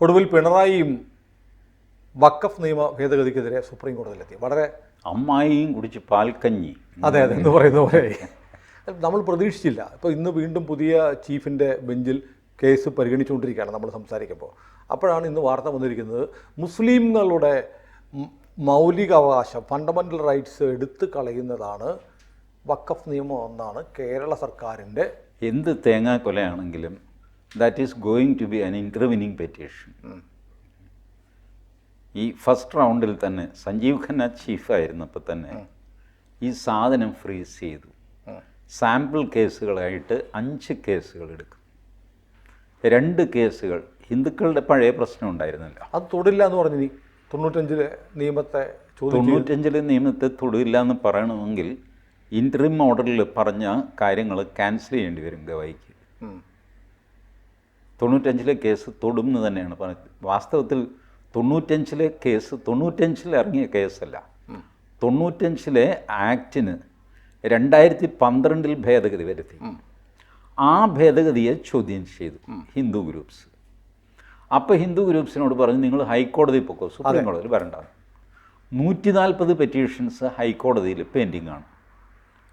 ഒടുവിൽ പിണറായിയും വക്കഫ് നിയമ ഭേദഗതിക്കെതിരെ സുപ്രീം കോടതിയിലെത്തി. വളരെ അമ്മായിയും കുടിച്ച് പാൽക്കഞ്ഞി അതെ അതെ എന്ന് പറയുന്ന പോലെ നമ്മൾ പ്രതീക്ഷിച്ചില്ല. ഇപ്പോൾ ഇന്ന് വീണ്ടും പുതിയ ചീഫിന്റെ ബെഞ്ചിൽ കേസ് പരിഗണിച്ചുകൊണ്ടിരിക്കുകയാണ് നമ്മൾ സംസാരിക്കുമ്പോൾ. അപ്പോഴാണ് ഇന്ന് വാർത്ത വന്നിരിക്കുന്നത് മുസ്ലിങ്ങളുടെ മൗലികാവകാശം ഫണ്ടമെന്റൽ റൈറ്റ്സ് എടുത്തു കളയുന്നതാണ് വക്കഫ് നിയമം എന്നാണ് കേരള സർക്കാരിന്റെ എന്ത് തേങ്ങാക്കൊലയാണെങ്കിലും that is going to be an intervening petition ഈ ഫസ്റ്റ് റൗണ്ടിൽ തന്നെ സഞ്ജീവ് ഖന്ന ചീഫായിരുന്നപ്പോൾ തന്നെ ഈ സാധനം ഫ്രീസ് ചെയ്തു. സാമ്പിൾ കേസുകളായിട്ട് അഞ്ച് കേസുകൾ എടുക്കും. രണ്ട് കേസുകൾ ഹിന്ദുക്കളുടെ പഴയ പ്രശ്നം ഉണ്ടായിരുന്നില്ല. അത് തൊടില്ല എന്ന് പറഞ്ഞു നീ. തൊണ്ണൂറ്റഞ്ചിലെ നിയമത്തെ തൊണ്ണൂറ്റഞ്ചിലെ നിയമത്തെ തൊടില്ല എന്ന് പറയണമെങ്കിൽ ഇൻട്രീം ഓർഡറിൽ പറഞ്ഞ കാര്യങ്ങൾ ക്യാൻസൽ ചെയ്യേണ്ടി വരും ഗവായിക്ക്. തൊണ്ണൂറ്റഞ്ചിലെ കേസ് തൊടും എന്ന് തന്നെയാണ് പറഞ്ഞത്. വാസ്തവത്തിൽ തൊണ്ണൂറ്റഞ്ചിലെ കേസ് തൊണ്ണൂറ്റഞ്ചിൽ ഇറങ്ങിയ കേസല്ല. തൊണ്ണൂറ്റഞ്ചിലെ ആക്ടിന് രണ്ടായിരത്തി പന്ത്രണ്ടിൽ ഭേദഗതി വരുത്തി. ആ ഭേദഗതിയെ ചോദ്യം ചെയ്തു ഹിന്ദു ഗ്രൂപ്പ്സ്. അപ്പോൾ ഹിന്ദു ഗ്രൂപ്പ്സിനോട് പറഞ്ഞു നിങ്ങൾ ഹൈക്കോടതി പൊക്കോ? സുപ്രീം കോടതിയിൽ വരണ്ട. നൂറ്റി നാൽപ്പത് പെറ്റീഷൻസ് ഹൈക്കോടതിയിൽ പെൻഡിങ് ആണ്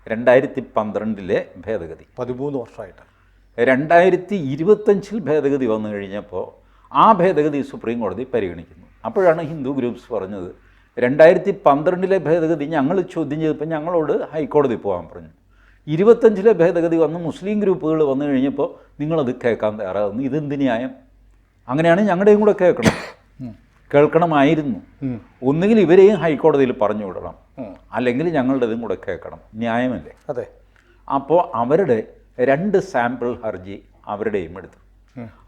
രണ്ടായിരത്തി പന്ത്രണ്ടിലെ ഭേദഗതി. പതിമൂന്ന് വർഷമായിട്ട്. രണ്ടായിരത്തി ഇരുപത്തഞ്ചിൽ ഭേദഗതി വന്നു കഴിഞ്ഞപ്പോൾ ആ ഭേദഗതി സുപ്രീം കോടതി പരിഗണിക്കുന്നു. അപ്പോഴാണ് ഹിന്ദു ഗ്രൂപ്പ്സ് പറഞ്ഞത് രണ്ടായിരത്തി പന്ത്രണ്ടിലെ ഭേദഗതി ഞങ്ങൾ ചോദ്യം ചെയ്തപ്പോൾ ഞങ്ങളോട് ഹൈക്കോടതി പോകാൻ പറഞ്ഞു. ഇരുപത്തഞ്ചിലെ ഭേദഗതി വന്ന് മുസ്ലിം ഗ്രൂപ്പുകൾ വന്നു കഴിഞ്ഞപ്പോൾ നിങ്ങളത് കേൾക്കാൻ തയ്യാറാകുന്നു. ഇതെന്ത് ന്യായം? അങ്ങനെയാണ് ഞങ്ങളുടെയും കൂടെ കേൾക്കണം. കേൾക്കണമായിരുന്നു. ഒന്നുകിൽ ഇവരെയും ഹൈക്കോടതിയിൽ പറഞ്ഞു വിടണം. അല്ലെങ്കിൽ ഞങ്ങളുടേതും കൂടെ കേൾക്കണം. ന്യായമല്ലേ? അതെ. അപ്പോൾ അവരുടെ രണ്ട് സാമ്പിൾ ഹർജി അവരുടെയും എടുത്തു.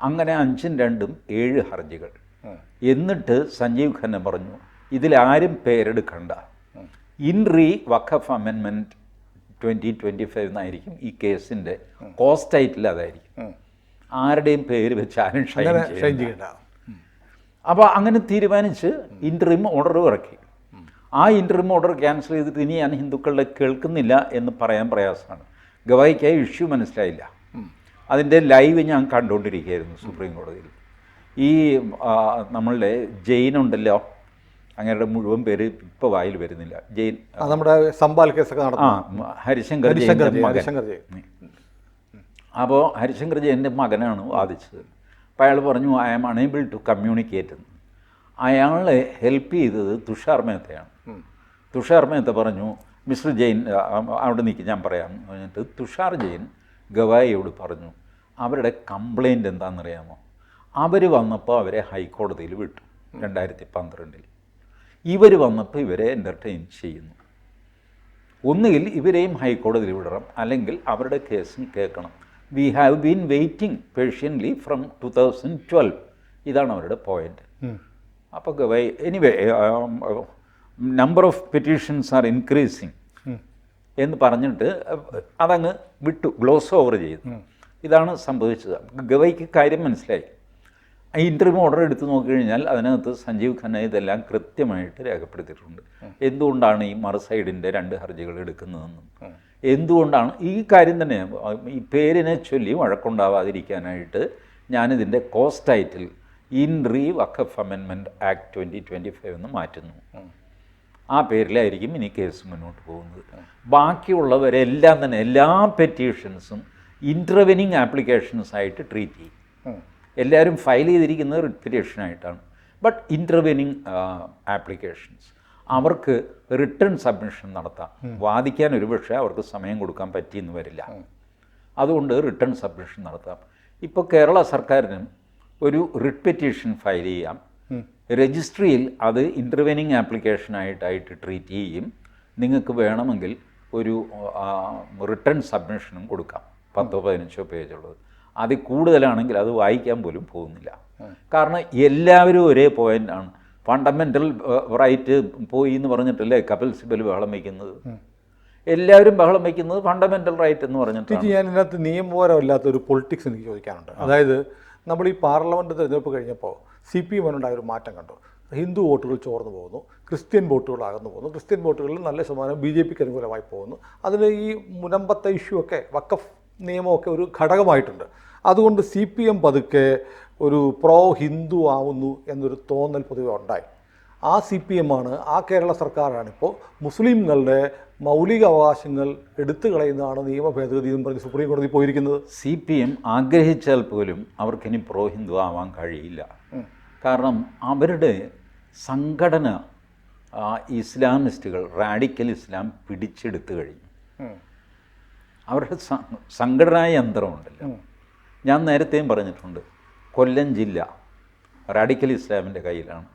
അങ്ങനെ അഞ്ചും രണ്ടും ഏഴ് ഹർജികൾ. എന്നിട്ട് സഞ്ജീവ് ഖന്ന പറഞ്ഞു ഇതിലാരും പേരെടുക്കണ്ട. ഇൻ റീ വഖഫ് അമെൻമെന്റ് ട്വന്റി ട്വന്റി ഫൈവ് എന്നായിരിക്കും ഈ കേസിന്റെ കോസ്റ്റ് ടൈറ്റിൽ അതായിരിക്കും. ആരുടെയും പേര് വെച്ച് ആരും ഷൈൻ ചെയ്യണ്ട. അപ്പോൾ അങ്ങനെ തീരുമാനിച്ച് ഇൻട്രീം ഓർഡർ ഇറക്കി. ആ ഇൻട്രീം ഓർഡർ ക്യാൻസൽ ചെയ്തിട്ട് ഇനി ഞാൻ ഹിന്ദുക്കളുടെ കേൾക്കുന്നില്ല എന്ന് പറയാൻ പ്രയാസമാണ്. ഗവായിക്കായി ഇഷ്യൂ മനസ്സിലായില്ല. അതിന്റെ ലൈവ് ഞാൻ കണ്ടുകൊണ്ടിരിക്കുകയായിരുന്നു സുപ്രീം കോടതിയിൽ ഈ നമ്മളുടെ ജെയിൻ ഉണ്ടല്ലോ അങ്ങയുടെ മുഴുവൻ പേര് ഇപ്പോൾ വായിൽ വരുന്നില്ല. ജെയിൻ ആ, നമ്മുടെ സമ്പാൽ കേസൊക്കെ ആ നടന്നു ഹരിശങ്കർ ഹരിശങ്കർ ഹരിശങ്കർ അപ്പോൾ ഹരിശങ്കർ ജയന്റെ മകനാണ് വാദിച്ചത്. അപ്പോൾ അയാൾ പറഞ്ഞു I am unable to communicate എന്ന്. അയാളെ ഹെൽപ്പ് ചെയ്തത് തുഷാർ മേത്തയാണ്. തുഷാർ മേത്ത പറഞ്ഞു മിസ്റ്റർ ജെയിൻ അവിടെ നിൽക്കി ഞാൻ പറയാം. എന്നിട്ട് തുഷാർ ജെയിൻ ഗവായിയോട് പറഞ്ഞു അവരുടെ കംപ്ലൈന്റ് എന്താണെന്നറിയാമോ? അവർ വന്നപ്പോൾ അവരെ ഹൈക്കോടതിയിൽ വിട്ടു രണ്ടായിരത്തി പന്ത്രണ്ടിൽ ഇവർ വന്നപ്പോൾ ഇവരെ എന്റർടൈൻ ചെയ്യുന്നു. ഒന്നുകിൽ ഇവരെയും ഹൈക്കോടതിയിൽ വിടണം അല്ലെങ്കിൽ അവരുടെ കേസും കേൾക്കണം. We have been waiting patiently from two thousand twelve ഇതാണ് അവരുടെ പോയിന്റ് അപ്പോൾ anyway number of petitions are increasing എന്ന് പറഞ്ഞിട്ട് അതങ്ങ് വിട്ടു ഗ്ലോസ് ഓവർ ചെയ്തു. ഇതാണ് സംഭവിച്ചത്. ഗവൈക്ക് കാര്യം മനസ്സിലായി. ഈ ഇന്റർവ്യൂ ഓർഡർ എടുത്തു നോക്കിക്കഴിഞ്ഞാൽ അതിനകത്ത് സഞ്ജീവ് ഖന്ന ഇതെല്ലാം കൃത്യമായിട്ട് രേഖപ്പെടുത്തിയിട്ടുണ്ട്. എന്തുകൊണ്ടാണ് ഈ മറു സൈഡിന്റെ രണ്ട് ഹർജികൾ എടുക്കുന്നതെന്നും? എന്തുകൊണ്ടാണ്? ഈ കാര്യം തന്നെ ഈ പേരിനെ ചൊല്ലി വഴക്കുണ്ടാവാതിരിക്കാനായിട്ട് ഞാനിതിന്റെ cause title in re Waqf അമെൻമെന്റ് act twenty twenty five എന്ന് മാറ്റുന്നു. ആ പേരിലായിരിക്കും ഇനി കേസ് മുന്നോട്ട് പോകുന്നത്. ബാക്കിയുള്ളവരെല്ലാം തന്നെ എല്ലാ പെറ്റീഷൻസും ഇന്റർവെനിങ് ആപ്ലിക്കേഷൻസ് ആയിട്ട് ട്രീറ്റ് ചെയ്യും. എല്ലാവരും ഫയൽ ചെയ്തിരിക്കുന്നത് റിട്ട് പെറ്റീഷനായിട്ടാണ് ബട്ട് ഇന്റർവെനിങ് ആപ്ലിക്കേഷൻസ് അവർക്ക് റിട്ടേൺ സബ്മിഷൻ നടത്താം. വാദിക്കാൻ ഒരുപക്ഷെ അവർക്ക് സമയം കൊടുക്കാൻ പറ്റിയെന്ന് വരില്ല. അതുകൊണ്ട് റിട്ടേൺ സബ്മിഷൻ നടത്താം. ഇപ്പോൾ കേരള സർക്കാരിനും ഒരു റിട്ട് പെറ്റീഷൻ ഫയൽ ചെയ്യാം. രജിസ്ട്രിയിൽ അത് ഇന്റർവെനിങ് ആപ്ലിക്കേഷനായിട്ടായിട്ട് ട്രീറ്റ് ചെയ്യും. നിങ്ങൾക്ക് വേണമെങ്കിൽ ഒരു റിട്ടേൺ സബ്മിഷനും കൊടുക്കാം. പത്തോ പതിനഞ്ചോ പേജുള്ളത് അതിൽ കൂടുതലാണെങ്കിൽ അത് വായിക്കാൻ പോലും പോകുന്നില്ല. കാരണം എല്ലാവരും ഒരേ പോയിന്റാണ് ഫണ്ടമെന്റൽ റൈറ്റ് പോയി എന്ന് പറഞ്ഞിട്ടല്ലേ കപിൽ സിബൽ ബഹളം വയ്ക്കുന്നത്? എല്ലാവരും ബഹളം വയ്ക്കുന്നത് ഫണ്ടമെന്റൽ റൈറ്റ് എന്ന് പറഞ്ഞിട്ട് ഞാൻ ഇതിനകത്ത് നിയമപരമല്ലാത്ത ഒരു പൊളിറ്റിക്സ് എനിക്ക് ചോദിക്കാനുണ്ട്. അതായത് നമ്മൾ ഈ പാർലമെന്റ് തിരഞ്ഞെടുപ്പ് കഴിഞ്ഞപ്പോൾ സി പി എമ്മിനുണ്ടായ ഒരു മാറ്റം കണ്ടു. ഹിന്ദു വോട്ടുകൾ ചോർന്നു പോകുന്നു ക്രിസ്ത്യൻ വോട്ടുകൾ അകന്നു പോകുന്നു ക്രിസ്ത്യൻ വോട്ടുകളിൽ നല്ല ശതമാനം ബി ജെ പിക്ക് അനുകൂലമായി പോകുന്നു. അതിന് ഈ മുനമ്പത്തെ ഇഷ്യൂ ഒക്കെ വക്കഫ് നിയമമൊക്കെ ഒരു ഘടകമായിട്ടുണ്ട്. അതുകൊണ്ട് സി പി എം പതുക്കെ ഒരു പ്രോ ഹിന്ദു ആവുന്നു എന്നൊരു തോന്നൽ പൊതുവെ ഉണ്ടായി. ആ സി പി എം ആണ് ആ കേരള സർക്കാരാണിപ്പോൾ മുസ്ലിങ്ങളുടെ മൗലിക അവകാശങ്ങൾ എടുത്തു കളയുന്നതാണ് നിയമ ഭേദഗതി എന്ന് പറഞ്ഞ് സുപ്രീം കോടതി പോയിരിക്കുന്നത്. സി പി എം ആഗ്രഹിച്ചാൽ പോലും അവർക്കിനി പ്രോ ഹിന്ദു ആവാൻ കഴിയില്ല. കാരണം അവരുടെ സംഘടന ഇസ്ലാമിസ്റ്റുകൾ റാഡിക്കൽ ഇസ്ലാം പിടിച്ചെടുത്തു കഴിഞ്ഞു. അവരുടെ സംഘടനാ യന്ത്രമുണ്ടല്ലോ. ഞാൻ നേരത്തെയും പറഞ്ഞിട്ടുണ്ട് കൊല്ലം ജില്ല റാഡിക്കൽ ഇസ്ലാമിന്റെ കയ്യിലാണ്.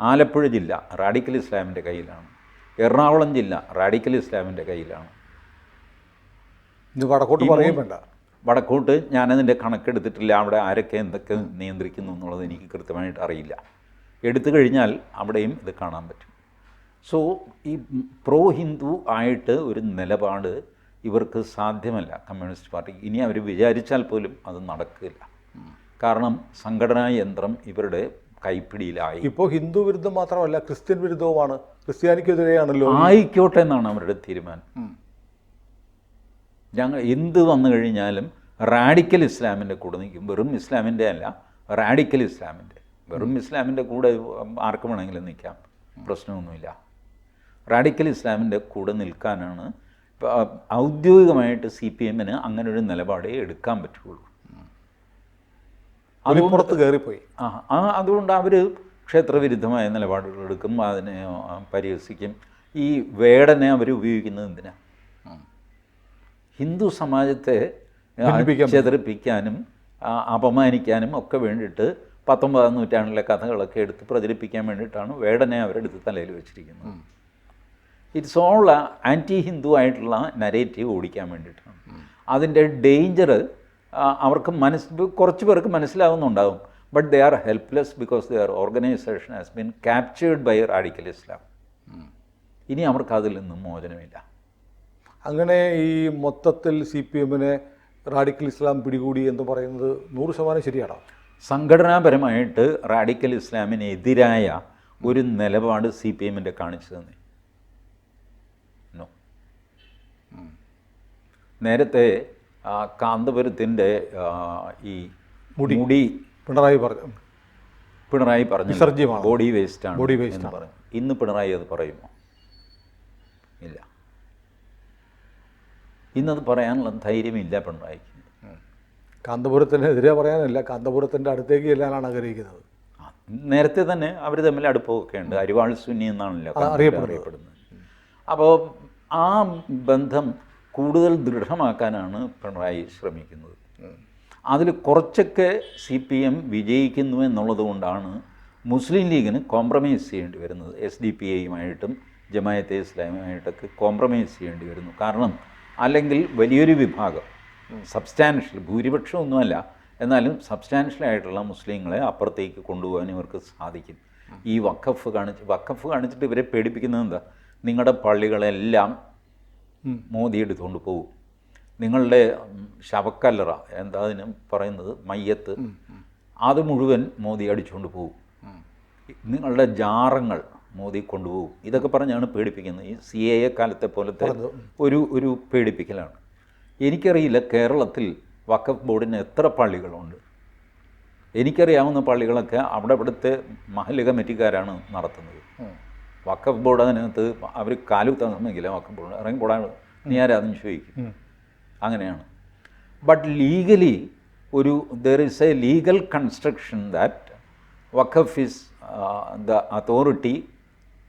ആലപ്പുഴ ജില്ല റാഡിക്കൽ ഇസ്ലാമിന്റെ കയ്യിലാണ്. എറണാകുളം ജില്ല റാഡിക്കൽ ഇസ്ലാമിന്റെ കയ്യിലാണ്. ഇത് വടക്കോട്ട് വേണ്ട. വടക്കോട്ട് ഞാനതിന്റെ കണക്കെടുത്തിട്ടില്ല. അവിടെ ആരൊക്കെ എന്തൊക്കെ നിയന്ത്രിക്കുന്നു എന്നുള്ളത് എനിക്ക് കൃത്യമായിട്ട് അറിയില്ല. എടുത്തു കഴിഞ്ഞാൽ അവിടെയും ഇത് കാണാൻ പറ്റും. സോ ഈ പ്രോ ഹിന്ദു ആയിട്ട് ഒരു നിലപാട് ഇവർക്ക് സാധ്യമല്ല കമ്മ്യൂണിസ്റ്റ് പാർട്ടി. ഇനി അവർ വിചാരിച്ചാൽ പോലും അത് നടക്കില്ല. കാരണം സംഘടനാ യന്ത്രം ഇവരുടെ കൈപ്പിടിയിലായി. ഇപ്പോൾ ഹിന്ദു വിരുദ്ധം മാത്രമല്ല ക്രിസ്ത്യൻ വിരുദ്ധവുമാണ്. ക്രിസ്ത്യാനിക്കെതിരെയാണല്ലോ ആയിക്കോട്ടെ എന്നാണ് അവരുടെ തീരുമാനം. ഞങ്ങൾ എന്ത് വന്നു കഴിഞ്ഞാലും റാഡിക്കൽ ഇസ്ലാമിന്റെ കൂടെ നിൽക്കും. വെറും ഇസ്ലാമിന്റെ അല്ല റാഡിക്കൽ ഇസ്ലാമിന്റെ. വെറും ഇസ്ലാമിന്റെ കൂടെ ആർക്ക് വേണമെങ്കിലും നിൽക്കാം. പ്രശ്നമൊന്നുമില്ല. റാഡിക്കൽ ഇസ്ലാമിന്റെ കൂടെ നിൽക്കാനാണ് ഇപ്പ- ഔദ്യോഗികമായിട്ട് സി പി എമ്മിന് അങ്ങനെ ഒരു നിലപാടേ എടുക്കാൻ പറ്റുള്ളൂ. അതിപ്പുറത്ത് കയറിപ്പോയി. ആ അതുകൊണ്ട് അവർ ക്ഷേത്രവിരുദ്ധമായ നിലപാടുകൾ എടുക്കും അതിനെ പരിഹസിക്കും. ഈ വേടനെ അവർ ഉപയോഗിക്കുന്നത് എന്തിനാ? ഹിന്ദു സമാജത്തെ ചെതറിപ്പിക്കാനും അപമാനിക്കാനും ഒക്കെ വേണ്ടിയിട്ട് പത്തൊമ്പതാം നൂറ്റാണ്ടിലെ കഥകളൊക്കെ എടുത്ത് പ്രചരിപ്പിക്കാൻ വേണ്ടിയിട്ടാണ് വേടനെ അവരെടുത്ത് തലയിൽ വെച്ചിരിക്കുന്നത്. ഇറ്റ്സ് ഓൾ ആന്റി ഹിന്ദു ആയിട്ടുള്ള നരേറ്റീവ് ഓടിക്കാൻ വേണ്ടിയിട്ടാണ്. അതിന്റെ ഡേഞ്ചർ അവർക്ക് മനസ്സ് കുറച്ച് പേർക്ക് മനസ്സിലാവുന്നുണ്ടാവും. But they are helpless because their organisation has been captured by radical Islam ഇനി അവർക്ക് അതിൽ നിന്നും മോചനമില്ല. അങ്ങനെ ഈ മൊത്തത്തിൽ സി പി എമ്മിനെ റാഡിക്കൽ ഇസ്ലാം പിടികൂടി എന്ന് പറയുന്നത് നൂറ് ശതമാനം ശരിയാണോ? സംഘടനാപരമായിട്ട് റാഡിക്കൽ ഇസ്ലാമിനെതിരായ ഒരു നിലപാട് സി പി എമ്മിന്റെ കാണിച്ചു തന്നെ. നേരത്തെ കാന്തപുരത്തിന്റെ ഈ മുടി മുടി പിണറായി പറഞ്ഞു പിണറായി പറഞ്ഞു വിസർജ്യമാണ്. ബോഡി വേസ്റ്റ് ആണ് വേസ്റ്റ് പറഞ്ഞു. ഇന്ന് പിണറായി അത് പറയുമോ? ഇല്ല. ഇന്നത് പറയാനുള്ള ധൈര്യമില്ല പിണറായിക്ക്. കാന്തപുരത്തിനെതിരെ പറയാനല്ല. കാന്തപുരത്തിന്റെ അടുത്തേക്ക് ചെല്ലാനാണ് ആഗ്രഹിക്കുന്നത്. നേരത്തെ തന്നെ അവർ തമ്മിൽ അടുപ്പമൊക്കെ ഉണ്ട്. അരിവാൾ സുന്നി എന്നാണല്ലോ അറിയപ്പെടുന്നത്. അപ്പോൾ ആ ബന്ധം കൂടുതൽ ദൃഢമാക്കാനാണ് പിണറായി ശ്രമിക്കുന്നത്. അതിൽ കുറച്ചൊക്കെ സി പി എം വിജയിക്കുന്നു എന്നുള്ളത് കൊണ്ടാണ് മുസ്ലിം ലീഗിന് കോംപ്രമൈസ് ചെയ്യേണ്ടി വരുന്നത്. എസ് ഡി പി ഐയുമായിട്ടും ജമായത്തെ ഇസ്ലാമുമായിട്ടൊക്കെ കോംപ്രമൈസ് ചെയ്യേണ്ടി വരുന്നു. കാരണം അല്ലെങ്കിൽ വലിയൊരു വിഭാഗം സബ്സ്റ്റാൻഷ്യൽ ഭൂരിപക്ഷമൊന്നുമല്ല എന്നാലും സബ്സ്റ്റാൻഷ്യൽ ആയിട്ടുള്ള മുസ്ലിങ്ങളെ അപ്പുറത്തേക്ക് കൊണ്ടുപോകാൻ ഇവർക്ക് സാധിക്കും. ഈ വഖഫ് കാണിച്ച് വഖഫ് കാണിച്ചിട്ട് ഇവരെ പേടിപ്പിക്കുന്നത് എന്താ? നിങ്ങളുടെ പള്ളികളെല്ലാം മോദി എടുത്തുകൊണ്ട് പോകും നിങ്ങളുടെ ശവക്കല്ലറ എന്താ അതിന് പറയുന്നത്? മയ്യത്ത്. അത് മുഴുവൻ മോദി അടിച്ചുകൊണ്ട് പോകും നിങ്ങളുടെ ജാറങ്ങൾ മോദി കൊണ്ടുപോകും. ഇതൊക്കെ പറഞ്ഞാണ് പേടിപ്പിക്കുന്നത്. ഈ സി എ എ കാലത്തെ പോലത്തെ ഒരു ഒരു പേടിപ്പിക്കലാണ്. എനിക്കറിയില്ല കേരളത്തിൽ വഖഫ് ബോർഡിന് എത്ര പള്ളികളുണ്ട്. എനിക്കറിയാവുന്ന പള്ളികളൊക്കെ അവിടെ ഇവിടുത്തെ മഹൽ കമ്മിറ്റിക്കാരാണ് നടത്തുന്നത്. വഖഫ് ബോർഡ് അതിനകത്ത് അവർ സമ്മതിക്കില്ല വഖഫ് ബോർഡ്. ഇറങ്ങി പോടാൻ നീ ആരാധന ചോദിക്കും. അങ്ങനെയാണ്. ബട്ട് ലീഗലി ഒരു there is a legal construction that Waqf is the authority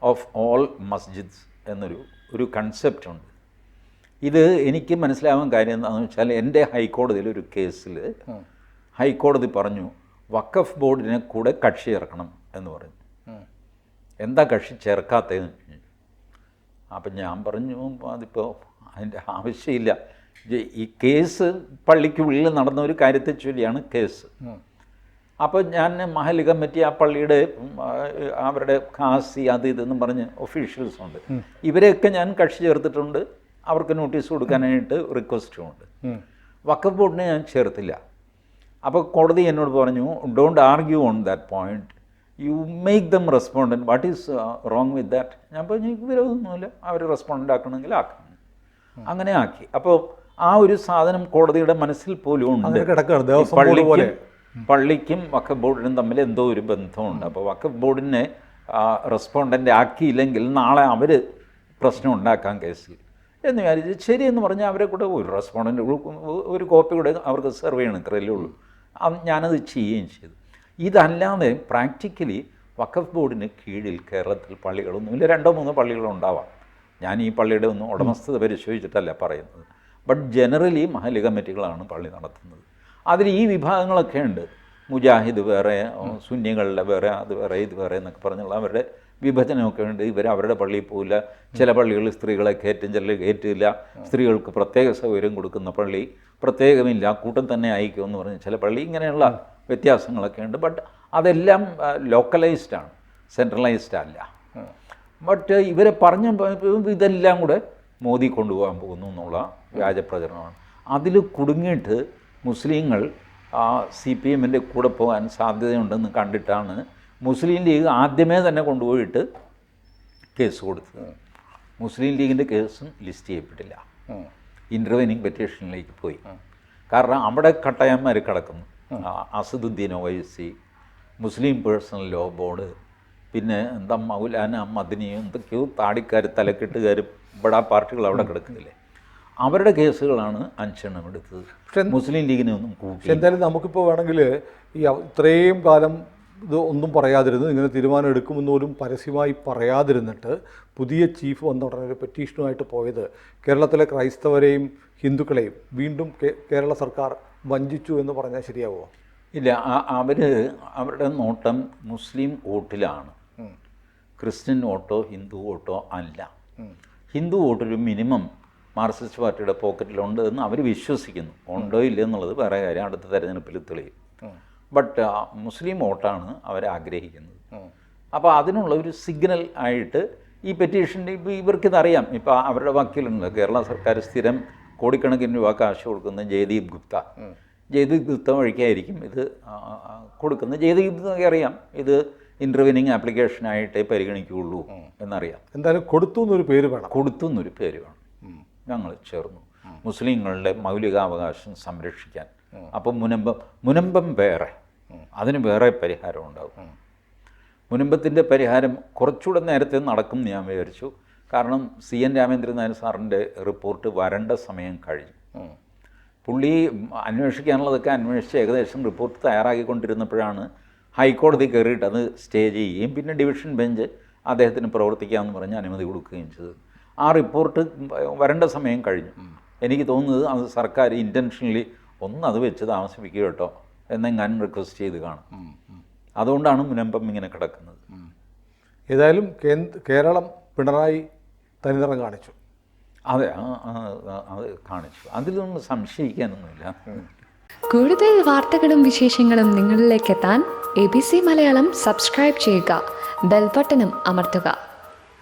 of all masjids എന്നൊരു ഒരു കൺസെപ്റ്റ് ഉണ്ട്. ഇത് എനിക്ക് മനസ്സിലാവാൻ കാര്യം എന്താണെന്ന് വെച്ചാൽ എന്റെ ഹൈക്കോടതിയിൽ ഒരു കേസിൽ ഹൈക്കോടതി പറഞ്ഞു വഖഫ് ബോർഡിനെ കൂടെ കക്ഷി ചേർക്കണം എന്ന് പറഞ്ഞു. എന്താ കക്ഷി ചേർക്കാത്തതെന്ന് ചോദിച്ചു. അപ്പം ഞാൻ പറഞ്ഞു അതിപ്പോൾ അതിന്റെ ആവശ്യമില്ല. ഈ കേസ് പള്ളിക്കുള്ളിൽ നടന്ന ഒരു കാര്യത്തെ ചൊല്ലിയാണ് കേസ്. അപ്പോൾ ഞാൻ മഹലി കമ്മിറ്റി ആ പള്ളിയുടെ അവരുടെ ഖാസി അത് ഇതെന്നും പറഞ്ഞ് ഒഫീഷ്യൽസ് ഉണ്ട്. ഇവരെയൊക്കെ ഞാൻ കക്ഷി ചേർത്തിട്ടുണ്ട്. അവർക്ക് നോട്ടീസ് കൊടുക്കാനായിട്ട് റിക്വസ്റ്റും ഉണ്ട്. വക്കഫ് ബോർഡിനെ ഞാൻ ചേർത്തില്ല. അപ്പോൾ കോടതി എന്നോട് പറഞ്ഞു don't argue on that point you make them respondent what is wrong with that ഞാൻ പറഞ്ഞു "എനിക്ക് വിരോധമൊന്നുമില്ല. അവർ റെസ്പോണ്ടന്റ് ആക്കണമെങ്കിൽ ആക്കണം അങ്ങനെ ആക്കി. അപ്പോൾ ആ ഒരു സാധനം കോടതിയുടെ മനസ്സിൽ പോലും ഉണ്ട്. പള്ളിക്കും പള്ളിക്കും വഖഫ് ബോർഡിനും തമ്മിൽ എന്തോ ഒരു ബന്ധമുണ്ട്. അപ്പോൾ വഖഫ് ബോർഡിനെ റെസ്പോണ്ടന്റ് ആക്കിയില്ലെങ്കിൽ നാളെ അവർ പ്രശ്നം ഉണ്ടാക്കാൻ കേസിൽ. എന്ന് വിചാരിച്ച് ശരിയെന്ന് പറഞ്ഞാൽ അവരെ കൂടെ ഒരു റെസ്പോണ്ടന്റ് ഒരു കോപ്പി കൂടെ അവർക്ക് സെർവ് ചെയ്യണം ഇത്രയല്ലേ ഉള്ളൂ. അത് ഞാനത് ചെയ്യുകയും ചെയ്തു. ഇതല്ലാതെ പ്രാക്ടിക്കലി വഖഫ് ബോർഡിന് കീഴിൽ കേരളത്തിൽ പള്ളികളൊന്നുമില്ല രണ്ടോ മൂന്നോ പള്ളികളുണ്ടാവാം. ഞാൻ ഈ പള്ളിയുടെ ഒന്നും ഉടമസ്ഥത പരിശോധിച്ചിട്ടല്ല പറയുന്നത്. ബട്ട് ജനറലി മഹലി കമ്മിറ്റികളാണ് പള്ളി നടത്തുന്നത്. അതിൽ ഈ വിഭാഗങ്ങളൊക്കെ ഉണ്ട്. മുജാഹിദ് വേറെ സുന്നികളുടെ വേറെ അത് വേറെ ഇത് വേറെ എന്നൊക്കെ പറഞ്ഞുള്ള അവരുടെ വിഭജനമൊക്കെ ഉണ്ട്. ഇവർ അവരുടെ പള്ളിയിൽ പോകില്ല ചില പള്ളികളിൽ സ്ത്രീകളെ കയറ്റും ചില കയറ്റില്ല. സ്ത്രീകൾക്ക് പ്രത്യേക സൗകര്യം കൊടുക്കുന്ന പള്ളി പ്രത്യേകമില്ല. കൂട്ടം തന്നെ അയക്കും എന്ന് പറഞ്ഞ് ചില പള്ളി ഇങ്ങനെയുള്ള വ്യത്യാസങ്ങളൊക്കെ ഉണ്ട്. ബട്ട് അതെല്ലാം ലോക്കലൈസ്ഡ് ആണ്. സെൻട്രലൈസ്ഡ് അല്ല. ബട്ട് ഇവരെ പറഞ്ഞ ഇതെല്ലാം കൂടെ മോദി കൊണ്ടുപോകാൻ പോകുന്നു എന്നുള്ള വ്യാജപ്രചരണമാണ്. അതിൽ കുടുങ്ങിയിട്ട് മുസ്ലിങ്ങൾ ആ സി പി എമ്മിന്റെ കൂടെ പോകാൻ സാധ്യതയുണ്ടെന്ന് കണ്ടിട്ടാണ് മുസ്ലിം ലീഗ് ആദ്യമേ തന്നെ കൊണ്ടുപോയിട്ട് കേസ് കൊടുത്തത്. മുസ്ലിം ലീഗിന്റെ കേസും ലിസ്റ്റ് ചെയ്യപ്പെട്ടില്ല. ഇന്റർവെനിങ് പെറ്റീഷനിലേക്ക് പോയി. കാരണം അവിടെ കട്ടയന്മാർ കിടക്കുന്നു. Asaduddin Owaisi Muslim personal law board പിന്നെ എന്താ മൗലാന മദിനി എന്തൊക്കെയോ താടിക്കാർ തലക്കെട്ടുകാർ ബടാ പാർട്ടികൾ അവിടെ കിടക്കുന്നില്ലേ? അവരുടെ കേസുകളാണ് അഞ്ചെണ്ണം എടുത്തത്. പക്ഷെ മുസ്ലിം ലീഗിനെ ഒന്നും കൂട്ടി പക്ഷെ എന്തായാലും നമുക്കിപ്പോൾ വേണമെങ്കിൽ ഈ ഇത്രയും കാലം ഇത് ഒന്നും പറയാതിരുന്നു ഇങ്ങനെ തീരുമാനം എടുക്കുമെന്ന് പോലും പരസ്യമായി പറയാതിരുന്നിട്ട് പുതിയ ചീഫ് വന്ന ഉടനെ ഒരു പെറ്റീഷനുമായിട്ട് പോയത് കേരളത്തിലെ ക്രൈസ്തവരെയും ഹിന്ദുക്കളെയും വീണ്ടും കേരള സർക്കാർ വഞ്ചിച്ചു എന്ന് പറഞ്ഞാൽ ശരിയാവുമോ ഇല്ല അവർ അവരുടെ നോട്ടം മുസ്ലിം വോട്ടിലാണ്. ക്രിസ്ത്യൻ വോട്ടോ ഹിന്ദു വോട്ടോ അല്ല. ഹിന്ദു വോട്ടൊരു മിനിമം മാർക്സിസ്റ്റ് പാർട്ടിയുടെ പോക്കറ്റിലുണ്ട് എന്ന് അവർ വിശ്വസിക്കുന്നു. ഉണ്ടോ ഇല്ല എന്നുള്ളത് വേറെ കാര്യം. അടുത്ത തെരഞ്ഞെടുപ്പിൽ തെളിയും. ബട്ട് മുസ്ലിം വോട്ടാണ് അവർ ആഗ്രഹിക്കുന്നത്. അപ്പോൾ അതിനുള്ള ഒരു സിഗ്നൽ ആയിട്ട് ഈ പെറ്റീഷന്റെ ഇപ്പോൾ ഇവർക്കിതറിയാം ഇപ്പോൾ അവരുടെ വക്കീലുണ്ട്. കേരള സർക്കാർ സ്ഥിരം കോടിക്കണക്കിന് രൂപ കാശ് കൊടുക്കുന്ന ജയദീപ് ഗുപ്ത. ജയദീപ് ഗുപ്ത വഴിക്കായിരിക്കും ഇത് കൊടുക്കുന്നത്. ജയദീപ് ഗുപ്തയ്ക്ക് അറിയാം. ഇത് ഇന്റർവ്യൂനിങ് ആപ്ലിക്കേഷനായിട്ടേ പരിഗണിക്കുകയുള്ളൂ എന്നറിയാം. എന്തായാലും കൊടുത്തു എന്നൊരു പേര് വേണം. കൊടുത്തു എന്നൊരു പേര് വേണം. ഞങ്ങൾ ചേർന്നു. മുസ്ലിങ്ങളുടെ മൗലികാവകാശം സംരക്ഷിക്കാൻ. അപ്പം മുനമ്പം മുനമ്പം വേറെ. അതിന് വേറെ പരിഹാരം ഉണ്ടാകും. മുനമ്പത്തിന്റെ പരിഹാരം കുറച്ചുകൂടെ നേരത്തെ നടക്കും എന്ന് ഞാൻ വിചാരിച്ചു. കാരണം സി എൻ രാമേന്ദ്രൻ നായർ സാറിന്റെ റിപ്പോർട്ട് വരേണ്ട സമയം കഴിഞ്ഞു. പുള്ളി അന്വേഷിക്കാനുള്ളതൊക്കെ അന്വേഷിച്ച് ഏകദേശം റിപ്പോർട്ട് തയ്യാറാക്കിക്കൊണ്ടിരുന്നപ്പോഴാണ് ഹൈക്കോടതി കയറിയിട്ട് അത് സ്റ്റേ ചെയ്യുകയും പിന്നെ ഡിവിഷൻ ബെഞ്ച് അദ്ദേഹത്തിന് പ്രവർത്തിക്കാമെന്ന് പറഞ്ഞ് അനുമതി കൊടുക്കുകയും ചെയ്തത് ആ റിപ്പോർട്ട് വരേണ്ട സമയം കഴിഞ്ഞു. എനിക്ക് തോന്നുന്നത് അത് സർക്കാർ ഇന്റൻഷനലി ഒന്ന് അത് വെച്ച് താമസിപ്പിക്കുക കേട്ടോ. എന്നെങ്ങാനും റിക്വസ്റ്റ് ചെയ്ത് കാണും. അതുകൊണ്ടാണ് മുനമ്പം ഇങ്ങനെ കിടക്കുന്നത്. ഏതായാലും കേന്ദ്ര കേരളം പിണറായി തനിനിറം കാണിച്ചു. അതെ അത് കാണിച്ചു. അതിലൊന്നും സംശയിക്കാനൊന്നുമില്ല. കൂടുതൽ വാർത്തകളും വിശേഷങ്ങളും നിങ്ങളിലേക്ക് എത്താൻ A B C Malayalam subscribe ചെയ്യുക. ബെൽബട്ടനും അമർത്തുക.